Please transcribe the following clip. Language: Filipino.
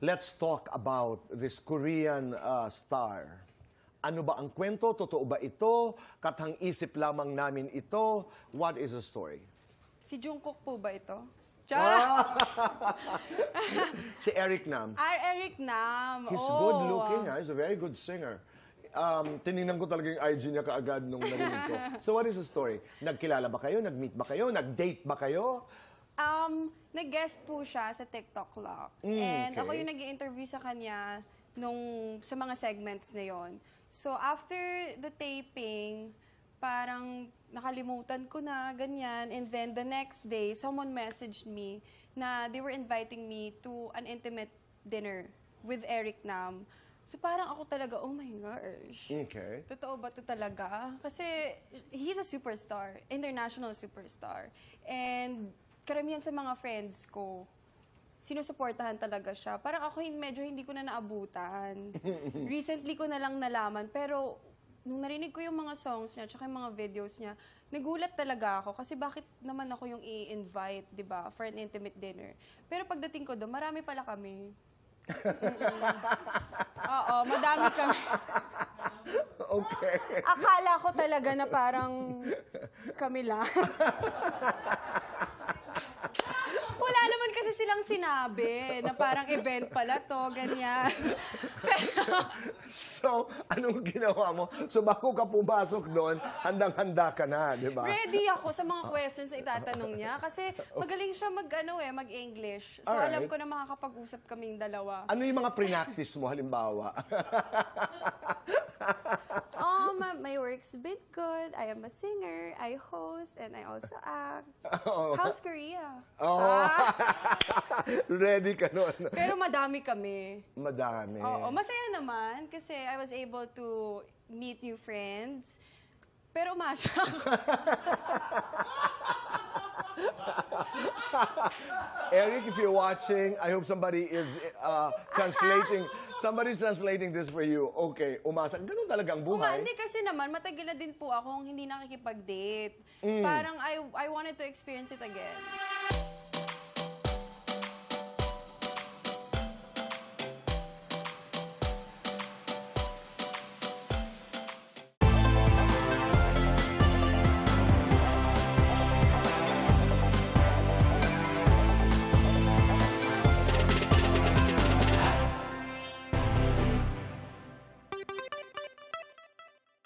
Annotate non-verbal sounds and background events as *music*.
let's talk about this Korean uh, star. Ano ba ang kwento? Totoo ba ito? Katang isip lamang namin ito? What is the story? Si Jungkook po ba ito? Chara! *laughs* Si Eric Nam. Ah, Eric Nam. He's oh. good looking, ah. he's a very good singer. Um, tiningnan ko talaga yung IG niya kaagad nung narinig ko. *laughs* So what is the story? Nagkilala ba kayo? Nag-meet ba kayo? Nag-date ba kayo? Um, nag-guest po siya sa TikTok Lock. Mm, And okay. ako yung nag interview sa kanya nung sa mga segments na yon. So after the taping, parang nakalimutan ko na, ganyan. And then the next day, someone messaged me na they were inviting me to an intimate dinner with Eric Nam. So parang ako talaga, oh my gosh. Okay. Totoo ba to talaga? Kasi he's a superstar, international superstar. And karamihan sa mga friends ko, sinusuportahan talaga siya. Parang ako hin- medyo hindi ko na naabutan. *laughs* Recently ko na lang nalaman, pero nung narinig ko yung mga songs niya, tsaka yung mga videos niya, nagulat talaga ako kasi bakit naman ako yung i-invite, di ba, for an intimate dinner. Pero pagdating ko doon, marami pala kami. *laughs* Oo, madami kami. Okay. Akala ko talaga na parang kami lang. *laughs* Wala naman kasi silang sinabi na parang event pala to, ganyan. *laughs* So, anong ginawa mo? So, bago ka pumasok doon, handang-handa ka na, di ba? Ready ako sa mga questions na itatanong niya kasi magaling siya mag, ano eh, mag-English. So Alright. alam ko na makakapag-usap kaming dalawa. Ano yung mga pre-practice mo, halimbawa? *laughs* Oh, my, my work's been good. I am a singer. I host and I also act. *laughs* How's Korea? Oh. Ah, Ready ka noon. *laughs* pero madami kami. Madami. Oo, masaya naman kasi I was able to meet new friends. Pero umasa *laughs* ako. *laughs* Eric, if you're watching, I hope somebody is uh, translating. Somebody's translating this for you. Okay, umasa. Ganun talaga ang Uma, buhay. hindi kasi naman, matagal na din po akong hindi nakikipag-date. Mm. Parang I, I wanted to experience it again.